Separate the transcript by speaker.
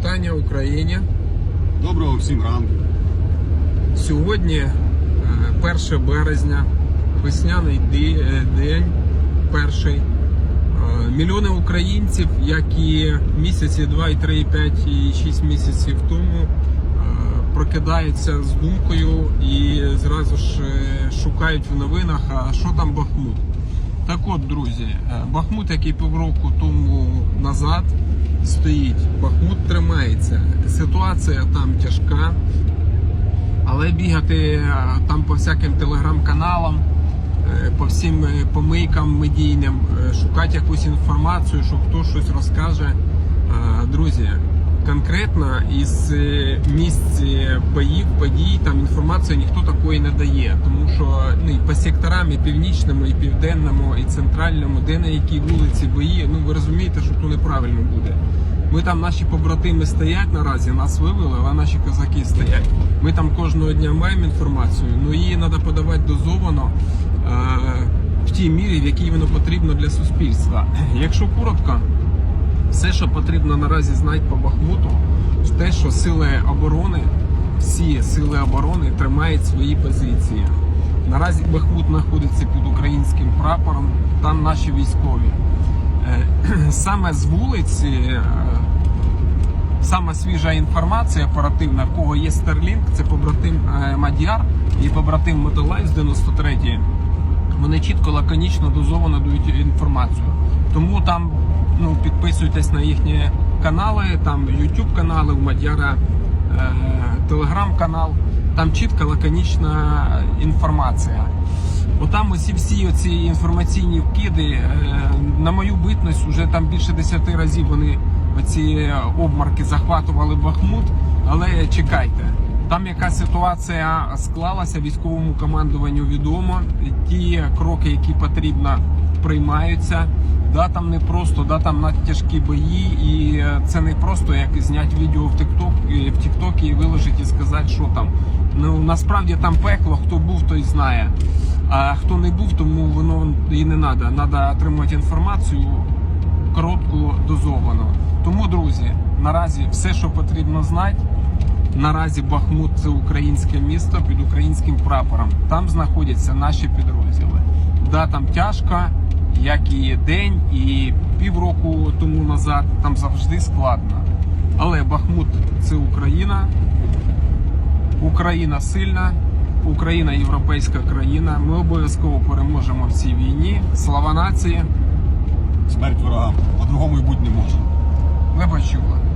Speaker 1: Вітання Україні.
Speaker 2: Доброго всім ранку.
Speaker 1: Сьогодні е, 1 березня, весняний е, день, перший. Е, Мільйони українців, як і місяці 2, 3, 5, і 6 місяців тому, е, прокидаються з думкою і зразу ж е, шукають в новинах, а що там Бахмут. Так от, друзі, е, Бахмут, який півроку тому назад стоїть, Бахмут тримається. Ситуація там тяжка. Але бігати е, там по всяким телеграм-каналам, е, по всім помийкам медійним, шукати якусь інформацію, що хто щось розкаже. Друзі, конкретно із е, місць е, боїв, подій, там інформації ніхто такої не дає. Тому що ну, і по секторам, і північному, і південному, і центральному, де на якій вулиці бої, ну ви розумієте, що то неправильно буде. Ми там наші побратими стоять наразі, нас вивели, але наші козаки стоять. Ми там кожного дня маємо інформацію, але її треба подавати дозовано е, в тій мірі, в якій воно потрібно для суспільства. Якщо коротко, все, що потрібно наразі знати по Бахмуту, те, що сили оборони, всі сили оборони тримають свої позиції. Наразі Бахмут знаходиться під українським прапором, там наші військові. Е, Саме з вулиці, е, саме свіжа інформація оперативна, в кого є Starlink, це побратим е, Мадяр і побратим Металайф з 93-ї. Вони чітко, лаконічно, дозовано дають інформацію. Тому там ну, підписуйтесь на їхні канали, там YouTube канали, у Мадяра телеграм-канал. Там чітка, лаконічна інформація. Отам усі всі оці інформаційні вкиди, е, на мою битність, вже там більше 10 разів вони оці обмарки захватували Бахмут. Але чекайте, там яка ситуація склалася, військовому командуванню відомо. Ті кроки, які потрібно, приймаються. Да, там не просто, да, там надтяжкі бої, і е, це не просто як зняти відео в TikTok, в TikTok і виложити і сказати, що там. Ну насправді там пекло, хто був, той знає. А хто не був, тому воно і не треба. Треба отримати інформацію коротку, дозовану. Тому, друзі, наразі все, що потрібно знати. Наразі Бахмут це українське місто під українським прапором. Там знаходяться наші підрозділи. Да, там тяжко, як і день, і півроку тому назад. Там завжди складно. Але Бахмут це Україна. Україна сильна, Україна європейська країна. Ми обов'язково переможемо в цій війні. Слава нації!
Speaker 2: Смерть ворогам. По-другому і бути не може.
Speaker 1: Ви почули.